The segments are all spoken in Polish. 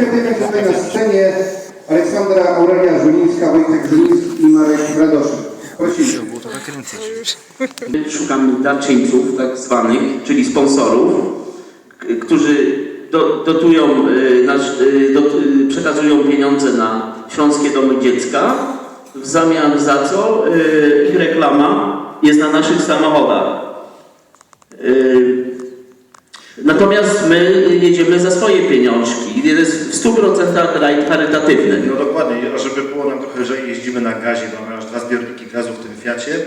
się tutaj na scenie Aleksandra Aurelia Żulińska, Wojtek Żuliński i Marek Radoszyn. Prosimy. Szukamy darczyńców, tak zwanych, czyli sponsorów, którzy do, dotują, y, y, y, przekazują pieniądze na Śląskie Domy Dziecka, w zamian za co ich reklama jest na naszych samochodach. Natomiast my jedziemy za swoje pieniążki. Jest w 100% rajd charytatywny. No dokładnie, a żeby było nam trochę lżej, jeździmy na gazie, mamy aż dwa zbiorniki gazu w tym Fiacie.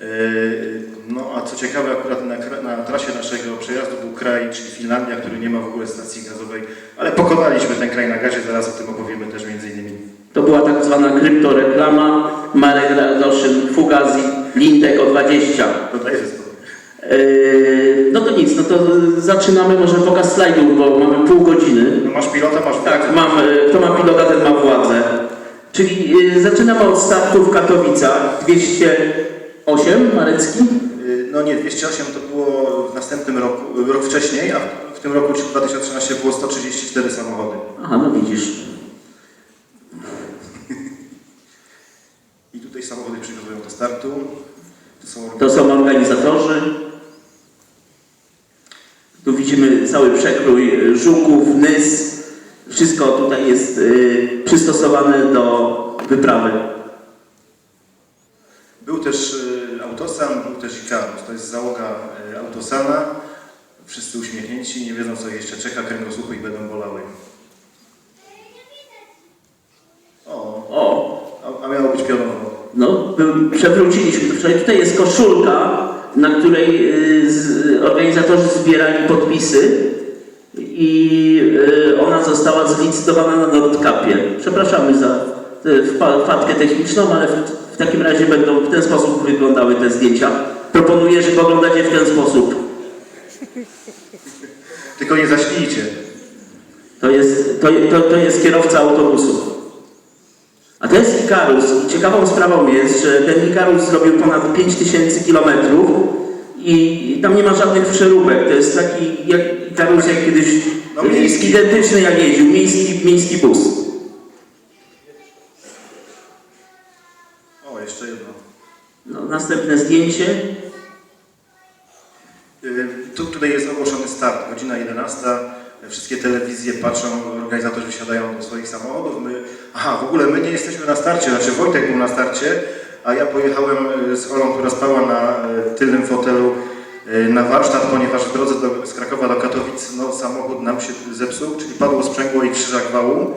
Yy, No a co ciekawe, akurat na, na trasie naszego przejazdu był kraj, czyli Finlandia, który nie ma w ogóle stacji gazowej, ale pokonaliśmy ten kraj na gazie, zaraz o tym opowiemy też między innymi. To była tak zwana kryptoreklama. Marek Radoszyn, Fugazi, Lindek o 20. Dodaję zespół. Yy, no to nic, no to zaczynamy może pokaz slajdów, bo mamy pół godziny. No masz pilota, masz Tak, mam, yy, kto ma pilota, ten ma władzę. Czyli yy, zaczynamy od startu w Katowicach, 208, Marecki. Yy, No nie, 208 to było w następnym roku, rok wcześniej, a w tym roku, czyli 2013 było 134 samochody. Aha, no widzisz. I tutaj samochody przygotowują do startu. To są To są organizatorzy. Widzimy cały przekrój żuków, nys. Wszystko tutaj jest yy, przystosowane do wyprawy. Był też y, Autosan, był też Ikarus. To jest załoga y, Autosana. Wszyscy uśmiechnięci, nie wiedzą co jeszcze czeka, kręgosłupy ich będą bolały. O, O, a, a miało być pionowo. No, przewróciliśmy to wczoraj. Tutaj jest koszulka, na której y, organizatorzy zbierali podpisy i y, ona została zlicytowana na Nordkapie. Przepraszamy za y, wpa- wpadkę techniczną, ale w, takim razie będą w ten sposób wyglądały te zdjęcia. Proponuję, że oglądacie w ten sposób. Tylko nie zaśnijcie. To jest, to, to, to jest kierowca autobusu. A to jest Ikarus. I ciekawą sprawą jest, że ten Ikarus zrobił ponad 5000 kilometrów i tam nie ma żadnych przeróbek. To jest taki jak Ikarus, jak kiedyś No, jest identyczny jak jeździł, miejski, miejski bus. O, jeszcze jedno. No, następne zdjęcie. Y, Tu, tutaj jest ogłoszony start, godzina 11. Wszystkie telewizje patrzą, organizatorzy wsiadają do swoich samochodów. My, aha, w ogóle my nie jesteśmy na starcie, znaczy Wojtek był na starcie, a ja pojechałem y, z Olą, która spała na y, tylnym fotelu y, na warsztat, ponieważ w drodze do, z Krakowa do Katowic no, samochód nam się zepsuł, czyli padło sprzęgło i krzyżak wału.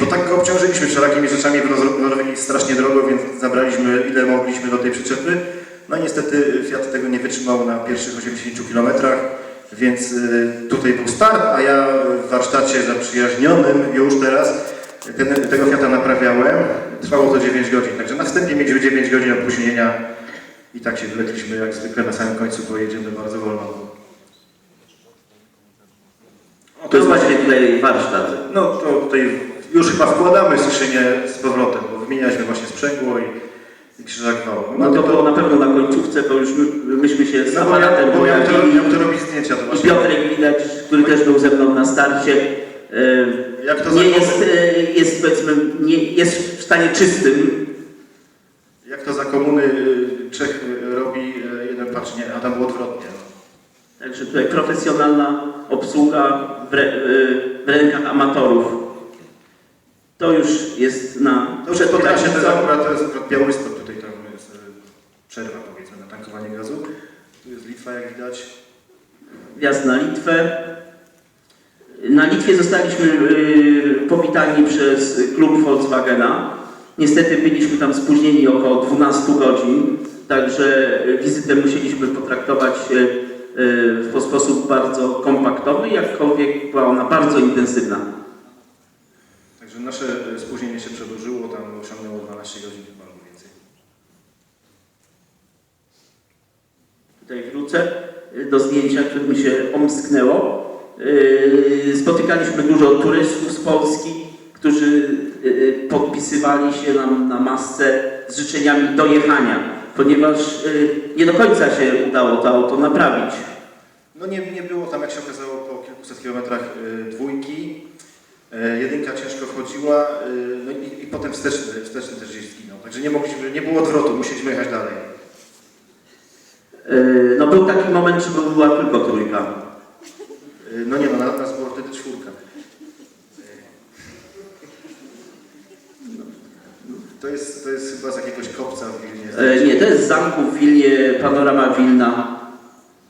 Bo tak go obciążyliśmy wszelakimi rzeczami, bo jest strasznie drogo, więc zabraliśmy ile mogliśmy do tej przyczepy. No i niestety Fiat tego nie wytrzymał na pierwszych 80 km, więc y, tutaj był start, a ja w warsztacie zaprzyjaźnionym już teraz ten, tego Fiata naprawiałem. Trwało to 9 godzin, także na wstępie mieliśmy 9 godzin opóźnienia i tak się wylekliśmy jak zwykle na samym końcu, bo jedziemy bardzo wolno. To jest właśnie tutaj warsztat. No to tutaj już chyba wkładamy skrzynię z powrotem, bo wymienialiśmy właśnie sprzęgło i krzyżak wału. No to było na pewno na końcówce, bo już my, myśmy się z No bo ja, aparatem bo ja, to, pojawili. ja to zdjęcia, to I. Piotrek widać, który też był ze mną na starcie. e, Jak to nie jest, e, jest, powiedzmy, nie, jest w stanie czystym. Jak to za komuny y, Czech robi, jeden patrzy, nie, a tam było odwrotnie. no. Także tutaj profesjonalna obsługa w, re, e, w rękach amatorów. To już jest na To już po trasie, to jest akurat, to jest akurat Białystok, tutaj tam jest y, przerwa powiedzmy na tankowanie gazu. Tu jest Litwa jak widać. wjazd na Litwę. Na Litwie zostaliśmy y, powitani przez klub Volkswagena. Niestety byliśmy tam spóźnieni około 12 godzin, także wizytę musieliśmy potraktować y, w sposób bardzo kompaktowy, jakkolwiek była ona bardzo intensywna. Nasze y, spóźnienie się przedłużyło, tam osiągnęło 12 godzin chyba albo więcej. Tutaj wrócę y, do zdjęcia, które mi się omsknęło. Yy, Spotykaliśmy dużo turystów z Polski, którzy podpisywali się nam na masce z życzeniami dojechania, ponieważ nie do końca się udało to auto naprawić. No nie, nie było tam, jak się okazało, po kilkuset kilometrach dwójki. Wojtka ciężko wchodziła, y, no i, i potem wsteczny, wsteczny też gdzieś zginął. Także nie mogliśmy, nie było odwrotu, musieliśmy jechać dalej. Yy, No był taki moment, że była tylko trójka. No nie no, na- nas była wtedy czwórka. To jest, to jest chyba z jakiegoś kopca w Wilnie. Yy, Nie, to jest z zamku w Wilnie, panorama Wilna.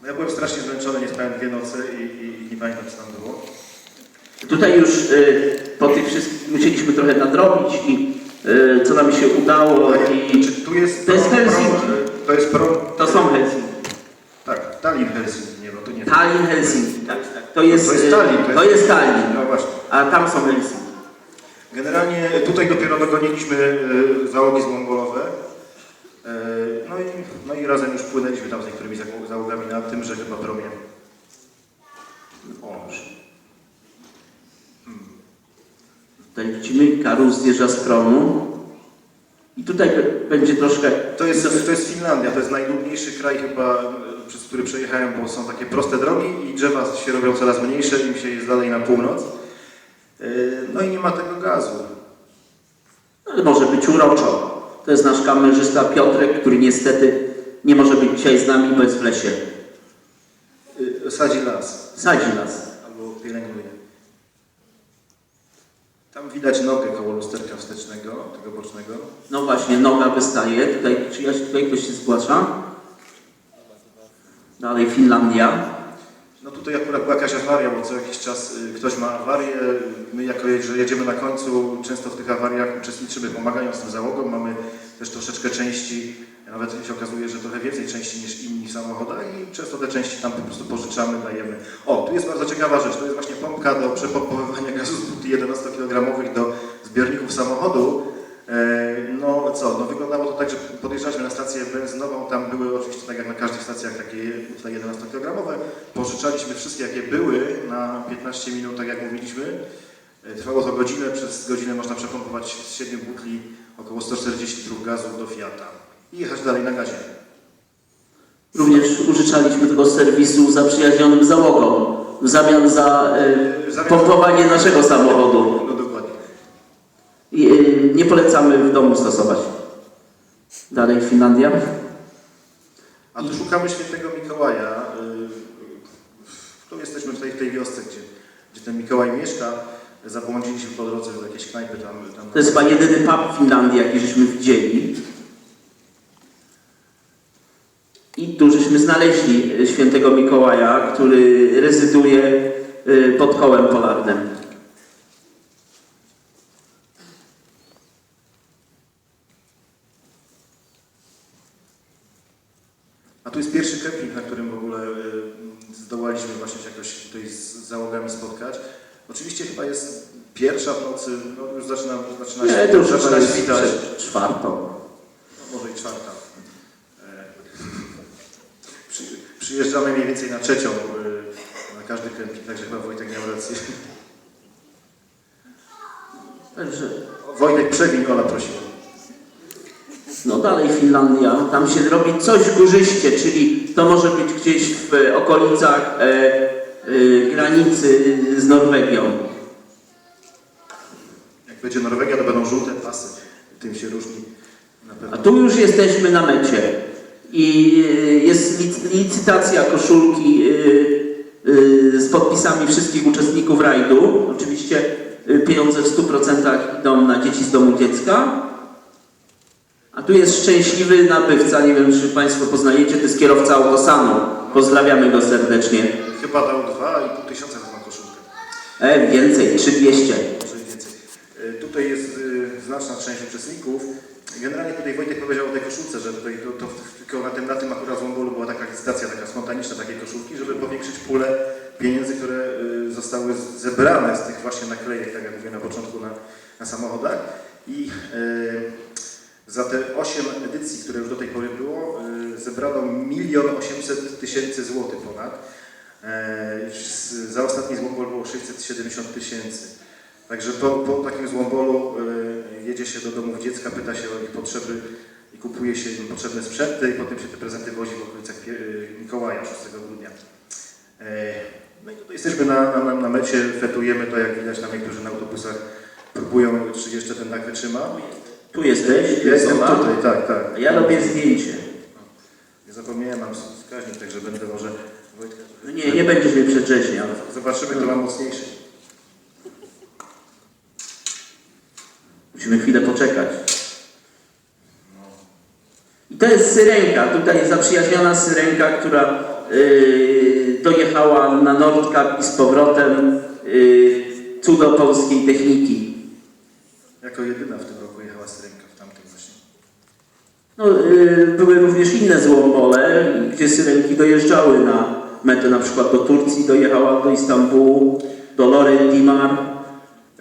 No ja byłem strasznie zmęczony, nie spałem dwie nocy i, i, i nie pamiętam co tam było. Tutaj już yy, po tych wszystkich musieliśmy trochę nadrobić i yy, co nam się udało i Czy tu jest To jest prom- Helsinki. To jest prom... to są Helsinki. Tak, Tallinn Helsinki, nie, no to nie. Tallinn, Helsinki, tak, tak. To jest, To jest yy, Tallinn, to jest- To jest Tallinn, No właśnie. a tam są Helsinki. Generalnie tutaj dopiero dogoniliśmy załogi złąbolowe. E, No i, no i razem już płynęliśmy tam z niektórymi załogami na tym, że chyba promie. O, Tutaj widzimy, Karus zjeżdża z promu. I tutaj będzie troszkę... To jest, to jest Finlandia, to jest najludniejszy kraj chyba, e, przez który przejechałem, bo są takie proste drogi i drzewa się robią coraz mniejsze, im się jest dalej na północ. E, No i nie ma tego gazu. Ale może być uroczo. To jest nasz kamerzysta Piotrek, który niestety nie może być dzisiaj z nami, bo jest w lesie. E, Sadzi las Sadzi nas. albo pielęgnuje. Tam widać nogę koło lusterka wstecznego, tego bocznego. No właśnie, noga wystaje. Tutaj, czy ja, tutaj ktoś się zgłasza? Dalej Finlandia. No tutaj akurat była jakaś awaria, bo co jakiś czas y, ktoś ma awarię. My jako że jedziemy na końcu, często w tych awariach uczestniczymy, pomagając tym załogom. Mamy też troszeczkę części, nawet się okazuje, że trochę więcej części niż inni w i często te części tam po prostu pożyczamy, dajemy. O, tu jest bardzo ciekawa rzecz, to jest właśnie pompka do przepompowywania gazu z butli 11-kg do zbiorników samochodu. E, No co, no wyglądało to tak, że podjeżdżaliśmy na stację benzynową, tam były oczywiście tak jak na każdych stacjach takie butle 11-kilogramowe, pożyczaliśmy wszystkie jakie były na 15 minut, tak jak mówiliśmy. E, Trwało to godzinę, przez godzinę można przepompować z 7 butli około 140 litrów gazu do Fiata i jechać dalej na gazie. Również użyczaliśmy tego serwisu zaprzyjaźnionym załogom w zamian za y, zamian- pompowanie naszego samochodu. No dokładnie. I, y, nie polecamy w domu stosować. Dalej Finlandia. A tu szukamy świętego Mikołaja. y, Tu jesteśmy w tej, w tej wiosce, gdzie, gdzie ten Mikołaj mieszka. Zabłądziliśmy po drodze do jakiejś knajpy tam. tam To jest chyba jedyny pub w Finlandii, jaki żeśmy widzieli. I tu żeśmy znaleźli świętego Mikołaja, który rezyduje y, pod kołem polarnym. A tu jest pierwszy kemping, na którym w ogóle y, zdołaliśmy właśnie się jakoś tutaj z załogami spotkać. Oczywiście chyba jest pierwsza w nocy, no już zaczyna, zaczyna się, Nie, to już zaczyna jest świtać. czwartą. No, może i czwarta. E, Przy, przyjeżdżamy mniej więcej na trzecią y, na każdy kemping, także chyba Wojtek miał rację. Także Wojtek, przewiń, Ola prosiła. No dalej Finlandia, tam się robi coś górzyście, czyli to może być gdzieś w e, okolicach e, e, granicy z Norwegią. Będzie Norwegia, to będą żółte pasy. Tym się różni na pewno. A tu już jesteśmy na mecie i e, jest lic- licytacja koszulki e, e, z podpisami wszystkich uczestników rajdu. Oczywiście pieniądze w 100% idą na dzieci z domu dziecka. A tu jest szczęśliwy nabywca, nie wiem czy Państwo poznajecie, to jest kierowca Autosanu. Pozdrawiamy go serdecznie. Chyba dał 2,5 tysiąca tą koszulkę. E, więcej, 3200. Może i więcej. E, Tutaj jest e, znaczna część uczestników. Generalnie tutaj Wojtek powiedział o tej koszulce, że tutaj to, to, tylko na tym, na tym akurat Złombolu była taka licytacja, taka spontaniczna takiej koszulki, żeby powiększyć pulę pieniędzy, które e, zostały zebrane z tych właśnie naklejek, tak jak mówię na początku, na, na samochodach. I e, za te 8 edycji, które już do tej pory było, e, zebrano milion 800 tysięcy złotych ponad. Z- Za ostatni złombol było 670 tysięcy. Także po, po takim złombolu e, jedzie się do domów dziecka, pyta się o ich potrzeby i kupuje się im potrzebne sprzęty i potem się te prezenty wozi w okolicach e, Mikołaja 6 grudnia. E, No i tutaj jesteśmy na, na, na- mecie, fetujemy to jak widać nam niektórzy na autobusach próbują, czy jeszcze ten dach wytrzyma. Tu jesteś, Ja jest jestem tutaj, tak, tak. Ja robię zdjęcie. Nie zapomniałem, mam wskaźnik, także będę może... Wojtka, No nie, nie będziesz mnie przedrzeźniał. Zobaczymy, kto ma mocniejszy. Musimy chwilę poczekać. I to jest syrenka. Tutaj zaprzyjaźniona syrenka, która yy, dojechała na Nordkap i z powrotem yy, cudo polskiej techniki. Jako jedyna w tym roku jechała syrenka w tamtym właśnie. No, yy, były również inne złombole, gdzie syrenki dojeżdżały na metę, na przykład do Turcji, dojechała do Istambułu, do Loren Dimar.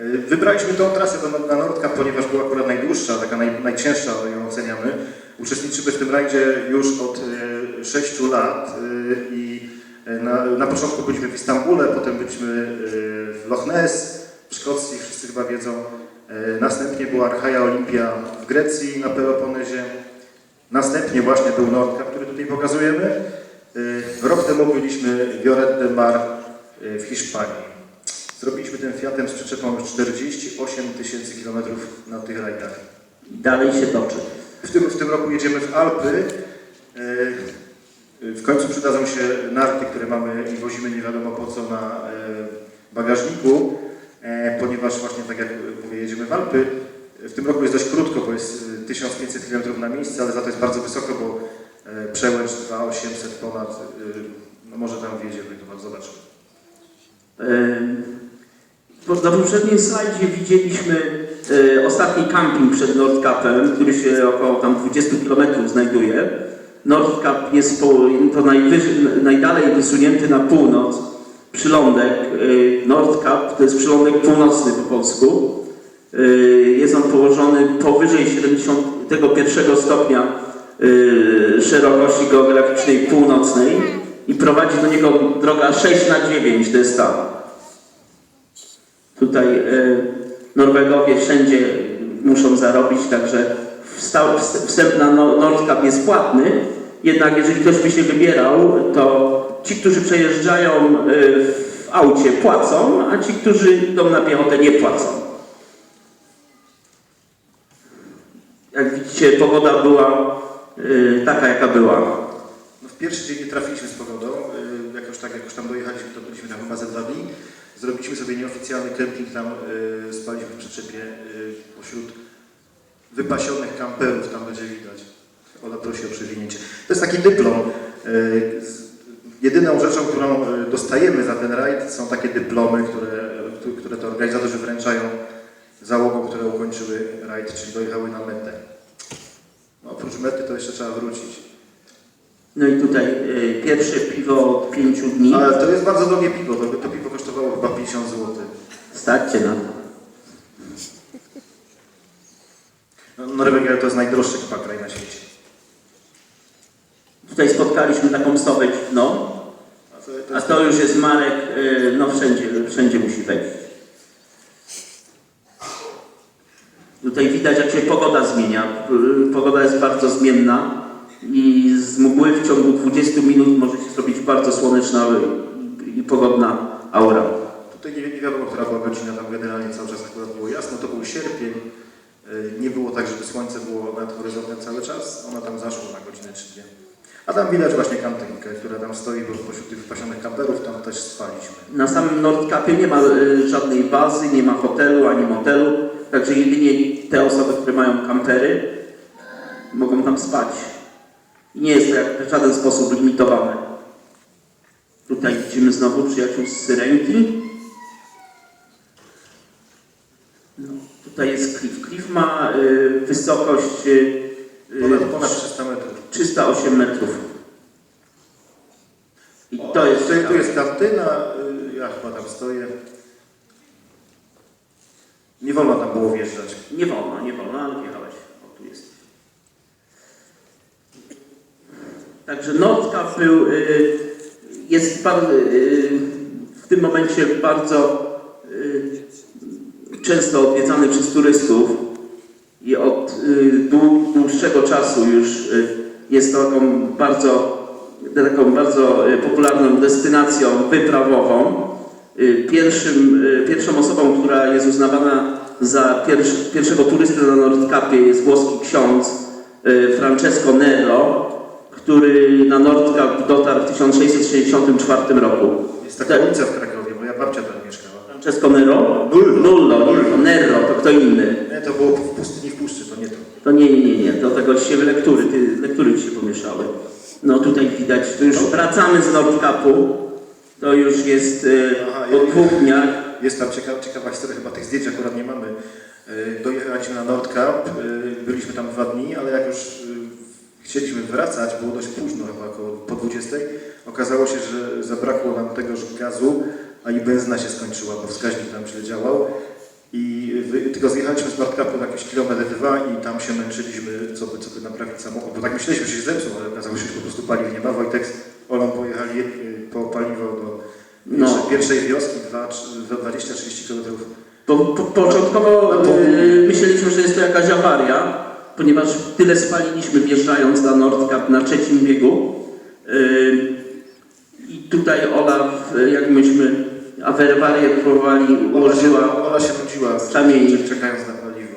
E, Wybraliśmy tą trasę na Nordkap, ponieważ była akurat najdłuższa, taka naj, najcięższa ją oceniamy. Uczestniczymy w tym rajdzie już od e, 6 lat e, i e, na, na początku byliśmy w Istambule, potem byliśmy e, w Loch Ness, w Szkocji, wszyscy chyba wiedzą. E, następnie była Archaja Olimpia w Grecji, na Peloponezie. Następnie właśnie był Nordkap, który tutaj pokazujemy. E, Rok temu byliśmy Lloret de Mar e, w Hiszpanii. Zrobiliśmy tym Fiatem z przyczepą już 48 tysięcy kilometrów na tych rajdach. Dalej się toczy. W tym, w tym roku jedziemy w Alpy. E, W końcu przydadzą się narty, które mamy i wozimy nie wiadomo po co na e, bagażniku, e, ponieważ właśnie tak jak mówię, jedziemy w Alpy. W tym roku jest dość krótko, bo jest e, 1500 km na miejsce, ale za to jest bardzo wysoko, bo przełęcz 2800 ponad, no może tam wjedziemy, to zobaczymy. Na poprzednim slajdzie widzieliśmy e, ostatni camping przed Nordkapem, który się około tam 20 km znajduje. Nordkap jest po, to najwyżej, najdalej wysunięty na północ przylądek. E, Nordkap to jest przylądek północny po polsku. E, Jest on położony powyżej 71 stopnia szerokości geograficznej północnej i prowadzi do niego droga 6 na 9 to jest. Tutaj e, Norwegowie wszędzie muszą zarobić, także wstęp na No- Nordkap jest płatny, jednak jeżeli ktoś by się wybierał, to ci, którzy przejeżdżają e, w aucie płacą, a ci, którzy idą na piechotę nie płacą. Jak widzicie, pogoda była e, taka, jaka była. No w pierwszy dzień nie trafiliśmy z pogodą. Jakoś tak, jak już tam dojechaliśmy, to byliśmy tam chyba ze dwa dni. Zrobiliśmy sobie nieoficjalny kemping tam, y, spaliśmy w przyczepie y, pośród wypasionych kamperów, tam będzie widać. Ola prosi o przewinięcie. To jest taki dyplom. y, z- Jedyną rzeczą, którą y, dostajemy za ten rajd są takie dyplomy, które, y, które to organizatorzy wręczają załogom, które ukończyły rajd, czyli dojechały na metę. No, oprócz mety to jeszcze trzeba wrócić. No i tutaj e, pierwsze piwo od pięciu dni. Ale to jest bardzo drogie piwo, to, to piwo kosztowało chyba 50 zł. Starcie na to. No, Norwegia to jest najdroższy chyba kraj na świecie. Tutaj spotkaliśmy taką stopę no, A to, już jest Marek, y, no wszędzie, wszędzie musi wejść. Tutaj widać, jak się pogoda zmienia. Y, Pogoda jest bardzo zmienna i z mgły w ciągu 20 minut może się zrobić bardzo słoneczna i pogodna aura. tutaj nie, nie wiadomo, która była godzina, tam generalnie cały czas akurat było jasno, to był sierpień. Y, Nie było tak, żeby słońce było nad horyzontem cały czas, ona tam zaszła na godzinę czy dwie. A tam widać właśnie kampinkę, która tam stoi bo pośród tych wypasionych kamperów, tam też spaliśmy. Na samym Nordkapie nie ma y, żadnej bazy, nie ma hotelu ani motelu, także jedynie te osoby, które mają kampery, mogą tam spać. I nie jest to w żaden sposób limitowane. Tutaj widzimy znowu przyjaciół z Syrenki. No, tutaj jest klif. Klif ma y, wysokość y, y, Ponad, ponad 300 metrów. 308 metrów. I to jest Tutaj, tu jest kantyna, y, ja chyba tam stoję. Nie wolno tam było wjeżdżać. Nie wolno, nie wolno, ale wjechałeś. O, tu jesteś. Także Nordkap był, y, jest bardzo, y, w tym momencie bardzo y, często odwiedzany przez turystów i od y, dłu- dłuższego czasu już jest taką bardzo, taką bardzo popularną destynacją wyprawową. Pierwszym, pierwszą osobą, która jest uznawana za pierwszego turystę na Nordkapie jest włoski ksiądz Francesco Nero, który na Nordkap dotarł w 1664 roku. Jest taka Tak. ulica w Krakowie, moja babcia tam mieszkała. Francesco Nero? Nullo. Nullo, Nullo. Nero, to kto inny. Nie, to było w pustyni w puszczy, to nie to. To nie, nie, nie, nie, do tego się lektury, ty, lektury ci się pomieszały. No tutaj widać, to już wracamy z Nordkapu, to już jest y, Aha, po dwóch dniach. Jest tam ciekawa, ciekawa historia, chyba tych zdjęć akurat nie mamy. E, Dojechaliśmy na Nordkap, e, byliśmy tam dwa dni, ale jak już e, chcieliśmy wracać, było dość późno, chyba około po 20. Okazało się, że zabrakło nam tegoż gazu, a i benzyna się skończyła, bo wskaźnik nam źle działał. I tylko zjechaliśmy z Nordkapu na jakiś kilometr dwa i tam się męczyliśmy, co by, co by naprawić samochód. Bo tak myśleliśmy, że się zepsuł, ale okazało się, że po prostu paliw nie ma. Wojtek z Olą pojechali e, po paliwo do No. pierwszej, wioski, dwa- dwa- 20-30 km. Po, po, początkowo A po- y, myśleliśmy, że jest to jakaś awaria, ponieważ tyle spaliliśmy wjeżdżając na Nordkap na trzecim biegu. Y, I tutaj Ola, jak myśmy awarię próbowali, ułożyła Ola się nudziła, Kamieni. czekając na paliwo.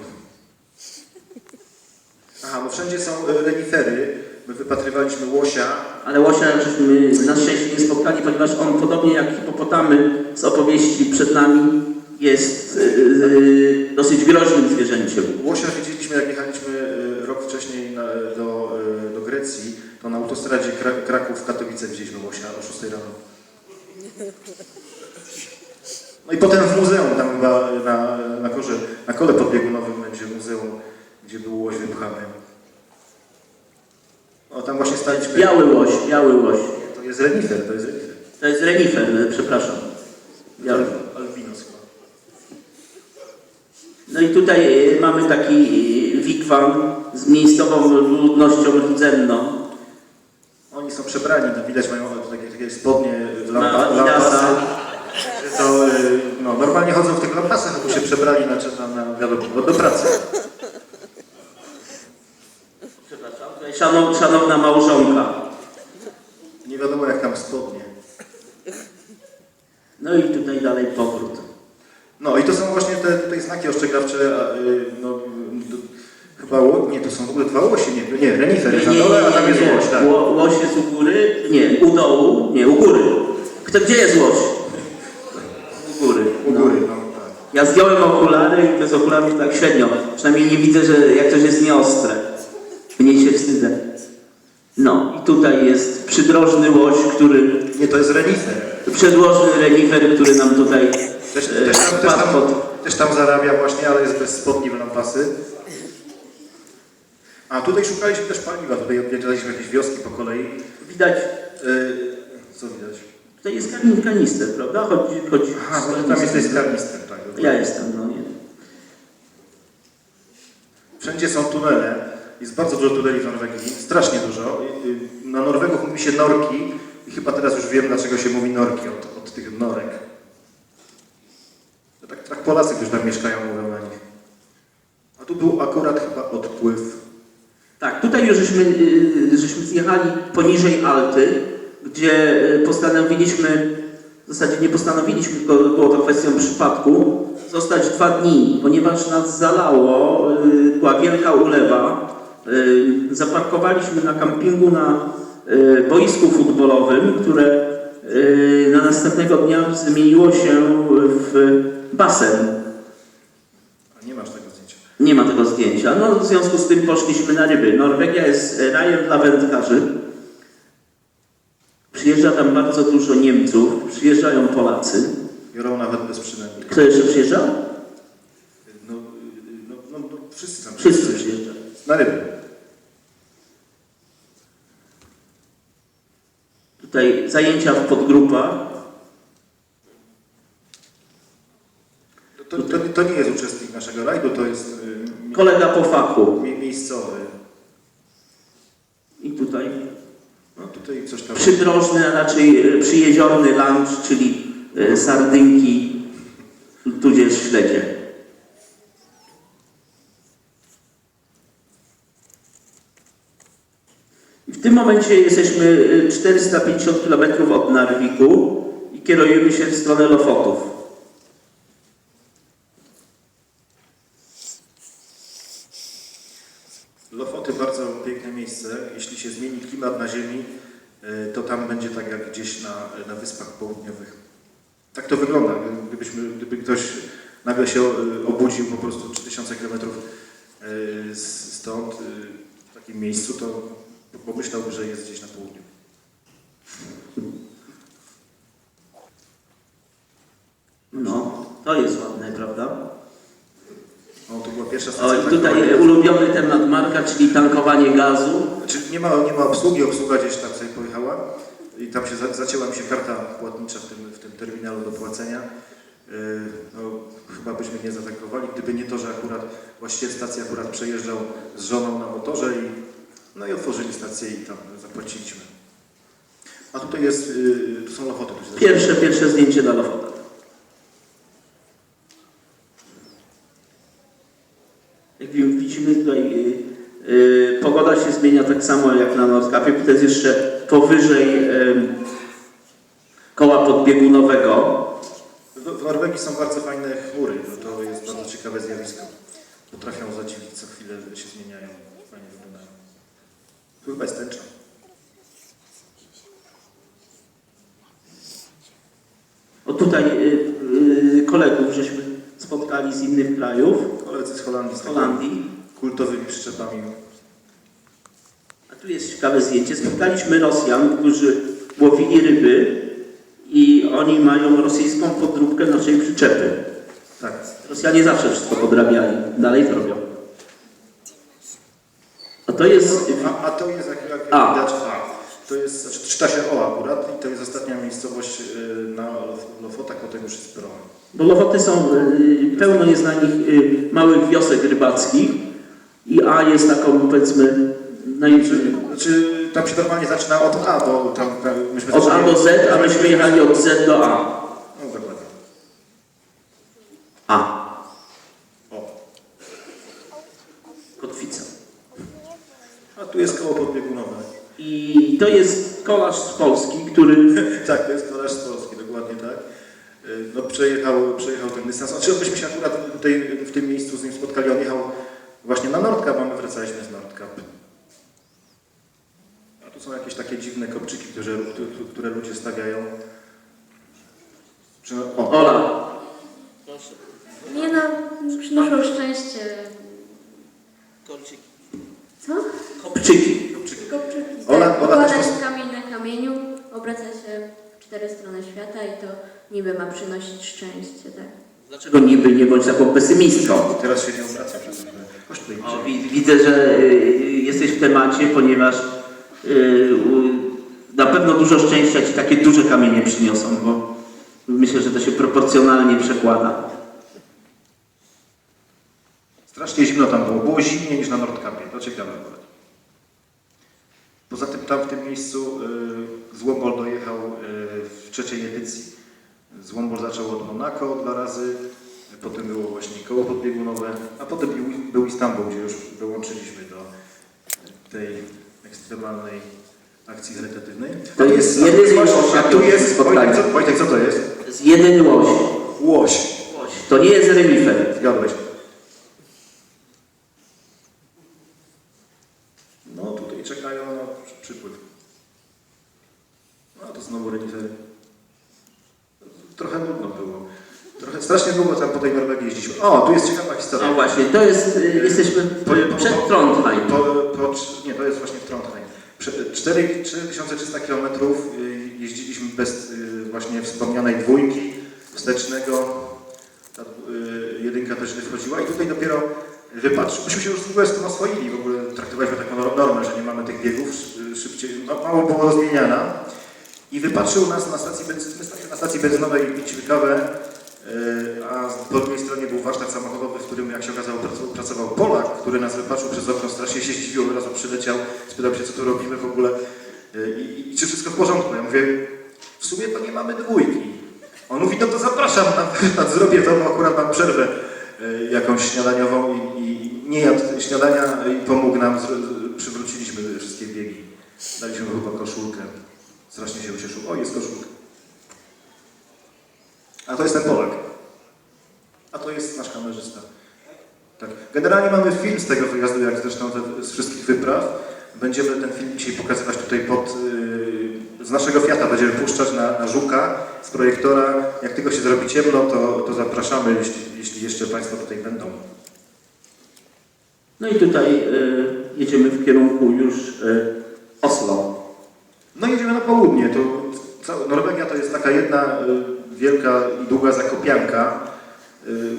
Aha, no wszędzie są e, renifery. My wypatrywaliśmy łosia. Ale łosia żeśmy na szczęście nie spotkali, ponieważ on podobnie jak hipopotamy z opowieści przed nami jest yy, dosyć groźnym zwierzęciem. Łosia widzieliśmy, jak jechaliśmy e, rok wcześniej na, do, e, do Grecji, to na autostradzie Kra Kraków-Katowice widzieliśmy łosia o 6 rano. No i potem w muzeum, tam chyba na, na, korze, na kole podbiegunowym będzie muzeum, gdzie był łoś wypchany. O, tam właśnie staliśmy. Biały łoś, biały łoś. To jest renifer, to jest renifer. To jest renifer, przepraszam. Biały. Albinos chyba. No i tutaj y, mamy taki y, wikwam z miejscową ludnością rdzenną. Oni są przebrani, no widać mają takie, takie spodnie w Ma lampa, Adidasa. lampasy. To, y, no, normalnie chodzą w tych lampasach, tu się przebrali na, na, na, do, do pracy. Przepraszam, tutaj szanow, szanowna małżonka. Nie wiadomo jak tam spodnie. No i tutaj dalej powrót. No i to są właśnie te tutaj znaki ostrzegawcze, a, y, no, d- chyba, ło- nie, to są w ogóle dwa łosie, nie, nie, renifer jest na dole, a tam jest łoś, tak. Ło, łoś jest u góry, nie, u dołu, nie, u góry. Kto, gdzie jest łoś? U góry. U no. góry, no, tak. Ja zdjąłem okulary i bez okularów tak średnio. Przynajmniej nie widzę, że jak coś jest nieostre. Mniej się wstydzę. No i tutaj jest przydrożny łoś, który, Nie, to jest renifer. przedłożny renifer, który nam tutaj Też, e, też, tam, też, wpadł pod... też tam zarabia właśnie, ale jest bez spodni w lampasy. A tutaj szukaliśmy też paliwa, tutaj odwiedzaliśmy jakieś wioski po kolei. Widać, Y, co widać? tutaj jest kanin- kanister, prawda? Chodzi, chodzi Aha, bo tam jesteś karnister, tak. Ja jestem, no nie. Wszędzie są tunele. Jest bardzo dużo tuneli w Norwegii, strasznie dużo. Na Norwegów mówi się norki i chyba teraz już wiem, dlaczego się mówi norki od, od tych norek. Tak, tak Polacy, którzy tam mieszkają, mówią na nich. A tu był akurat chyba odpływ. Tak, tutaj już żeśmy, y, żeśmy zjechali poniżej Alty, gdzie y, postanowiliśmy, w zasadzie nie postanowiliśmy, tylko było to kwestią przypadku, zostać dwa dni, ponieważ nas zalało, y, była wielka ulewa. Zaparkowaliśmy na kampingu na boisku futbolowym, które na następnego dnia zmieniło się w basen. A nie masz tego zdjęcia. Nie ma tego zdjęcia. No, w związku z tym poszliśmy na ryby. Norwegia jest rajem dla wędkarzy. Przyjeżdża tam bardzo dużo Niemców, przyjeżdżają Polacy. Biorą nawet bez przynęty. Kto jeszcze przyjeżdżał? No, no, no, no wszyscy tam Wszyscy przyjeżdżają. Na ryby. Tutaj zajęcia w podgrupach. To, to, to nie jest uczestnik naszego rajdu, to jest y, Kolega po fachu. mi- miejscowy. I tutaj No tutaj coś tam. przydrożny, a raczej e, przyjeziorny lunch, czyli e, sardynki, tudzież śledzie. I w tym momencie jesteśmy y, 450 km od Narwiku i kierujemy się w stronę Lofotów. Lofoty bardzo piękne miejsce. Jeśli się zmieni klimat na Ziemi, y, to tam będzie tak jak gdzieś na, na Wyspach Południowych. Tak to wygląda. Gdybyśmy, gdyby ktoś nagle się y, obudził po prostu 3000 km y, stąd, y, w takim miejscu, to pomyślałby, że jest gdzieś na południu. No, to jest ładne, prawda? O, to była pierwsza O, stacja. i tutaj ulubiony temat Marka, czyli tankowanie gazu. Znaczy, nie, ma, nie ma obsługi, obsługa gdzieś tam sobie i tam się za, zacięła mi się karta płatnicza w tym, w tym terminalu do płacenia. Yy, no, chyba byśmy nie zaatakowali, gdyby nie to, że akurat właściciel stacji akurat przejeżdżał z żoną na motorze i, no i otworzyli stację i tam zapłaciliśmy. A tutaj jest, yy, tu są lofoty. Tu. Pierwsze, pierwsze zdjęcie na Lofotach. Jak wi- widzimy tutaj, y, y, pogoda się zmienia tak samo jak na Nordkapie, to jest jeszcze powyżej y, podbiegunowego. W, w Norwegii są bardzo fajne chmury, no to jest bardzo ciekawe zjawisko. Potrafią zadziwić, co chwilę się zmieniają, fajnie wyglądają. Chyba jest tęcza. O tutaj y, y, kolegów żeśmy spotkali z innych krajów, Koledzy z Holandii, z Holandii. kultowymi przyczepami. A tu jest ciekawe zdjęcie. Spotkaliśmy Rosjan, którzy łowili ryby oni mają rosyjską podróbkę naszej przyczepy. Tak. Rosjanie zawsze wszystko podrabiali, dalej to robią. A to jest... A, a to jest, jak, A. widać, A. To jest, znaczy, czyta się O akurat i to jest ostatnia miejscowość y, na Lof- Lofotach, potem już jest Prom. Bo Lofoty są y, pełno jest na nich y, małych wiosek rybackich i A jest taką powiedzmy naj... Znaczy, tam się normalnie zaczyna od A, bo tam, tam myśmy od A do Z, a myśmy jechali od Z do A. No dokładnie. A. O. Kotwica. A tu jest koło podbiegunowe. I to jest kolarz z Polski, który tak, to jest kolarz z Polski, dokładnie tak. Y, No przejechał, przejechał ten dystans. Znaczy, myśmy się akurat tutaj w tym miejscu z nim spotkali. On jechał właśnie na Nordkap, a my wracaliśmy z Nordkap. Są jakieś takie dziwne kopczyki, które, które ludzie stawiają. Czy, o, Ola. Nie no, przynoszą szczęście. Co? Kopczyki. kopczyki. Kopczyki. Ola- tak, Ola układa też się kamień na kamieniu, obraca się w cztery strony świata i to niby ma przynosić szczęście, tak? Dlaczego niby nie bądź taką pesymistką? Teraz się nie obraca przez. O, wi- widzę, że y, jesteś w temacie, ponieważ y, na pewno dużo szczęścia ci takie duże kamienie przyniosą, bo myślę, że to się proporcjonalnie przekłada. Strasznie zimno tam było. Było zimniej niż na Nordkapie. To ciekawe akurat. Poza tym tam w tym miejscu y, Złombol dojechał y, w trzeciej edycji. Złombol zaczął od Monako dwa razy, potem było właśnie koło podbiegunowe, a potem był, był Istanbul, gdzie już dołączyliśmy do tej ekstremalnej akcji charytatywnej. To jest jedyny a tu łoś, jest, spotkałem. Wojtek, co, Wojtek, co to jest? To jest jedyny łoś. Łoś. łoś. To nie jest remifer. Zgadłeś. No tutaj czekają na przy- przypływ. No to znowu renifery. Trochę nudno było. Trochę strasznie długo tam po tej Norwegii jeździliśmy. O, tu jest ciekawa historia. No właśnie, to jest, y, jesteśmy Po- przed po- Trondheim. Po, po, nie, to jest właśnie w Trondheim. Prze- 4 4300 km jeździliśmy bez y, właśnie wspomnianej dwójki wstecznego. Ta y, jedynka też nie wchodziła i tutaj dopiero wypatrzył. Myśmy się już w ogóle z tym oswoili, w ogóle traktowaliśmy taką nor- normę, że nie mamy tych biegów szy- szybciej, no, mało było zmieniana. I wypatrzył nas na stacji benzynowej, staliśmy na stacji benzynowej kawę, y, a po drugiej stronie był warsztat samochodowy, w którym jak się okazało pracował, Polak, który nas wypatrzył przez okno, strasznie się zdziwił, od razu przyleciał, spytał się co tu robimy w ogóle y, i, i czy wszystko w porządku. Ja mówię, w sumie to nie mamy dwójki. On mówi, no to zapraszam na warsztat, zrobię to, bo akurat mam przerwę y, jakąś śniadaniową i, i nie jadł śniadania i pomógł nam, przywróciliśmy wszystkie biegi. Daliśmy chyba koszulkę. Strasznie się ucieszył. O, jest koszulka. A to jest ten Polak. A to jest nasz kamerzysta. Tak. Generalnie mamy film z tego wyjazdu, jak zresztą z wszystkich wypraw. Będziemy ten film dzisiaj pokazywać tutaj pod, yy, z naszego Fiata, będziemy puszczać na, na Żuka z projektora. Jak tylko się zrobi ciemno, to, to zapraszamy, jeśli, jeśli jeszcze Państwo tutaj będą. No i tutaj y, jedziemy w kierunku już y, Oslo. No jedziemy na południe. To, Norwegia to jest taka jedna y, wielka i długa zakopianka, y,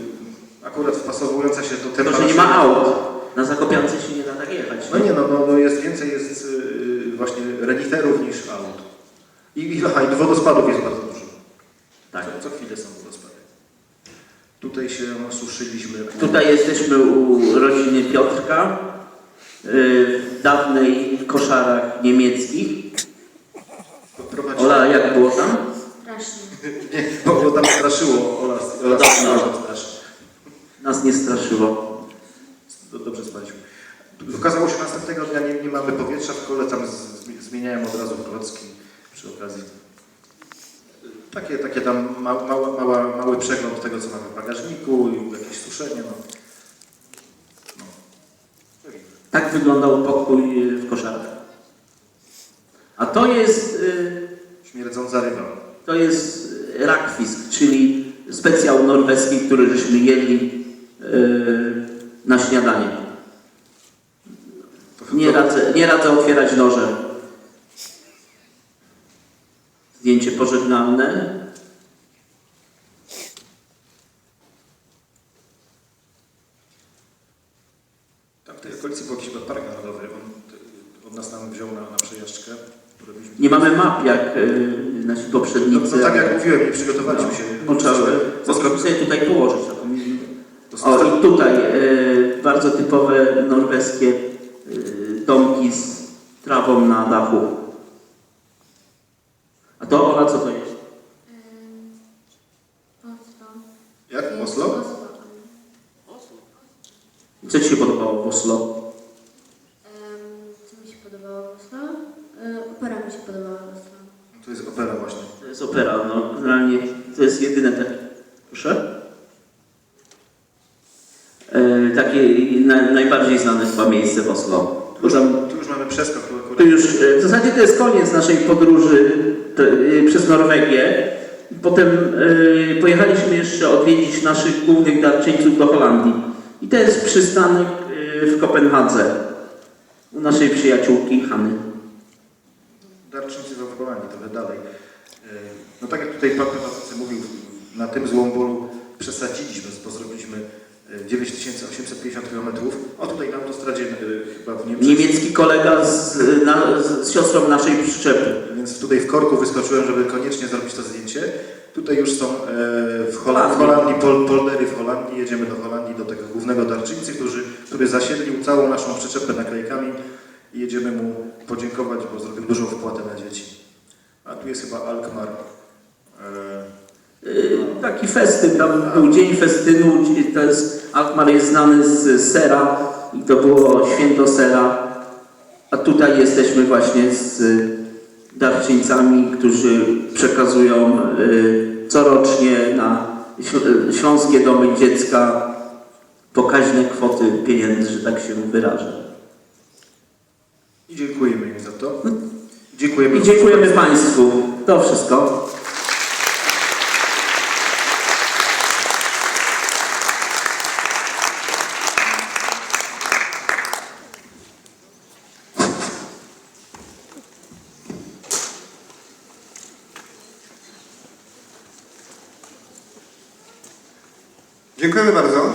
akurat wpasowująca się do tematu. że nie ma aut. Na Zakopiance się nie da tak jechać. No nie, no, no, no jest więcej jest y, właśnie reniferów niż aut. I, aha, i wodospadów jest bardzo dużo. Tak. Co, co chwilę są wodospady. Tutaj się suszyliśmy. Tutaj jesteśmy u rodziny Piotrka, y, w dawnej koszarach niemieckich. Ola, jak było tam? Nie, bo, bo tam straszyło. Ola, Ola Dobrze. straszyło, straszy. Nas nie straszyło. Do- Dobrze spaliśmy. Okazało się, że następnego dnia nie, nie mamy powietrza w kole, tam z, zmieniałem od razu klocki przy okazji. Takie, takie tam ma, mała, mała, mały przegląd tego, co mamy w bagażniku, i jakieś suszenie. No. No. Tak wyglądał pokój y, w koszarach. A to jest, y, Śmierdząca ryba. To jest rakfisk, czyli specjał norweski, który żeśmy jedli y, na śniadanie. Nie radzę, nie radzę otwierać nożem. Zdjęcie pożegnalne. Tam w tej okolicy był jakiś park narodowy. On t- od nas tam wziął na, na przejażdżkę. Robiliśmy- Nie mamy map jak y, nasi No, poprzednicy. no tak jak mówiłem, nie przygotowaliśmy się. No, trzeba to sobie tutaj położyć. to O, i tutaj y, bardzo typowe norweskie y, domki z trawą na dachu. A to Ola, co to jest? Oslo. Jak? Oslo? Oslo. Co Ci się podobało w Oslo? Jest opera, no generalnie to jest jedyne takie. Proszę? E, takie na, najbardziej znane chyba miejsce w Oslo. Bo tam Tu już mamy przeskok. tu To już e, w zasadzie to jest koniec naszej podróży te, e, przez Norwegię. Potem e, pojechaliśmy jeszcze odwiedzić naszych głównych darczyńców do Holandii. I to jest przystanek e, w Kopenhadze u naszej przyjaciółki Hany. Darczyńcy w Holandii, trochę dalej. E, No tak jak tutaj pan Pawłowski mówił, na tym złombolu przesadziliśmy, bo zrobiliśmy e, 9850 km. O tutaj na autostradzie e, chyba w Niemczech. Niemiecki kolega z, na, z, siostrą naszej przyczepy. Więc tutaj w korku wyskoczyłem, żeby koniecznie zrobić to zdjęcie. Tutaj już są e, w, Hola- w Holandii pol, poldery w Holandii. Jedziemy do Holandii, do tego głównego darczyńcy, który, który zasiedlił całą naszą przyczepę naklejkami i jedziemy mu podziękować, bo zrobił dużą wpłatę na dzieci. A tu jest chyba Alkmaar. E, E, Taki festyn, tam był dzień festynu, to jest, Alkmaar jest znany z sera i to było święto sera, a tutaj jesteśmy właśnie z darczyńcami, którzy przekazują e, corocznie na Śl- Śląskie Domy Dziecka pokaźne kwoty pieniędzy, że tak się wyrażę. I dziękujemy im za to. Dziękujemy. I dziękujemy Państwu. To wszystko. Dziękujemy bardzo.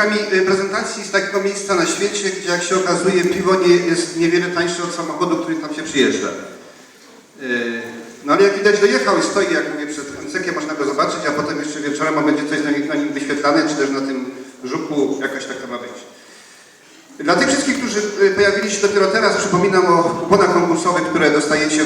Świadkami y, prezentacji z takiego miejsca na świecie, gdzie jak się okazuje piwo nie jest niewiele tańsze od samochodu, który tam się przyjeżdża. Y, No ale jak widać dojechał i stoi, jak mówię, przed MCK, można go zobaczyć, a potem jeszcze wieczorem będzie coś na nim, na nim wyświetlane, czy też na tym żuku jakaś taka ma być. Dla tych wszystkich, którzy y, pojawili się dopiero teraz, przypominam o kuponach konkursowych, które dostajecie